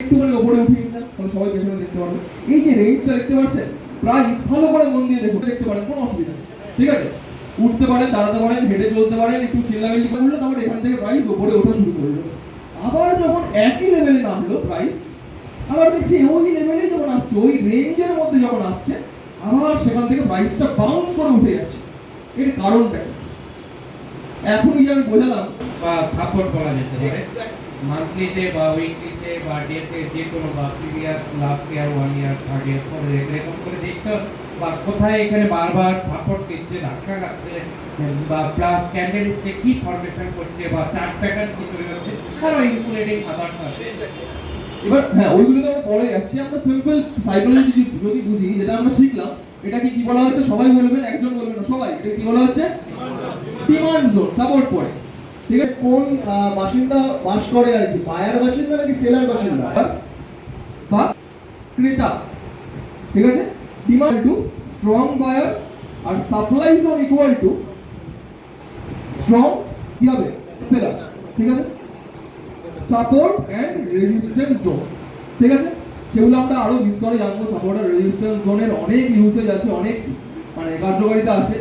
একটুখানি ওপরে উঠিয়ে নিলাম তাহলে সবাই পেছনে দেখতে পারবে। এই যে রেঞ্জটা দেখতে পাচ্ছেন প্রাইস ভালো করে মন দিয়ে দেখুন দেখতে পারেন কোনো অসুবিধা নেই। ঠিক আছে? উঠতে পারেন দাঁড়াতে পারেন হেঁটে চলতে পারেন একটু চিল্লামিল্লি করল তারপরে এখান থেকে প্রাইস ওপরে ওঠা শুরু করে দেবে আবার যখন একই লেভেলে নামলো প্রাইস আবার দেখছি ওই লেভেলে যখন আসছে ওই রেঞ্জের মধ্যে যখন আসছে আবার সেখান থেকে প্রাইসটা বাউন্স করে উঠে যাচ্ছে। এর কারণটা? এখনই যে আমি বোঝালাম বা সাপোর্ট করা যেতে পারে। মান্থলিতে বা উইকলিতে বা ডেতে যে কোনো বা previous last year one year third year পরে এরকম করে দেখতে বা কোথায় এখানে বারবার সাপোর্ট দিচ্ছে ধাক্কা খাচ্ছে বা প্লাস ক্যান্ডেলিস্টে কি ফরমেশন করছে বা চার্ট প্যাটার্ন কি তৈরি হচ্ছে আরও ইনক্লুডিং আদার্স আছে। এবার হ্যাঁ ওইগুলো তো পরে যাচ্ছি। আমরা সিম্পল সাইকোলজি যদি বুঝি যেটা আমরা শিখলাম এটাকে কি বলা হচ্ছে? সবাই বলবেন একজন বলবেন না সবাই। এটা কি বলা হচ্ছে? ডিমান্ড জোন সাপোর্ট পড়ে ঠিক আছে, কোন বাসিন্দা বাস করে আর কি? বায়ার বাসিন্দা নাকি সেলার বাসিন্দা? বা ক্রেতা। ঠিক আছে? Demand to strong buyer R supply zone equal to strong কি হবে? সেলার। ঠিক আছে? সাপোর্ট এন্ড রেজিস্ট্যান্স জোন ঠিক আছে? সেগুলো আমরা আরও বিস্তরে জানব। সাপোর্ট আর রেজিস্ট্যান্স জোনের অনেক ইউসেজ আছে, অনেক মানে কার্যকারিতা আছে।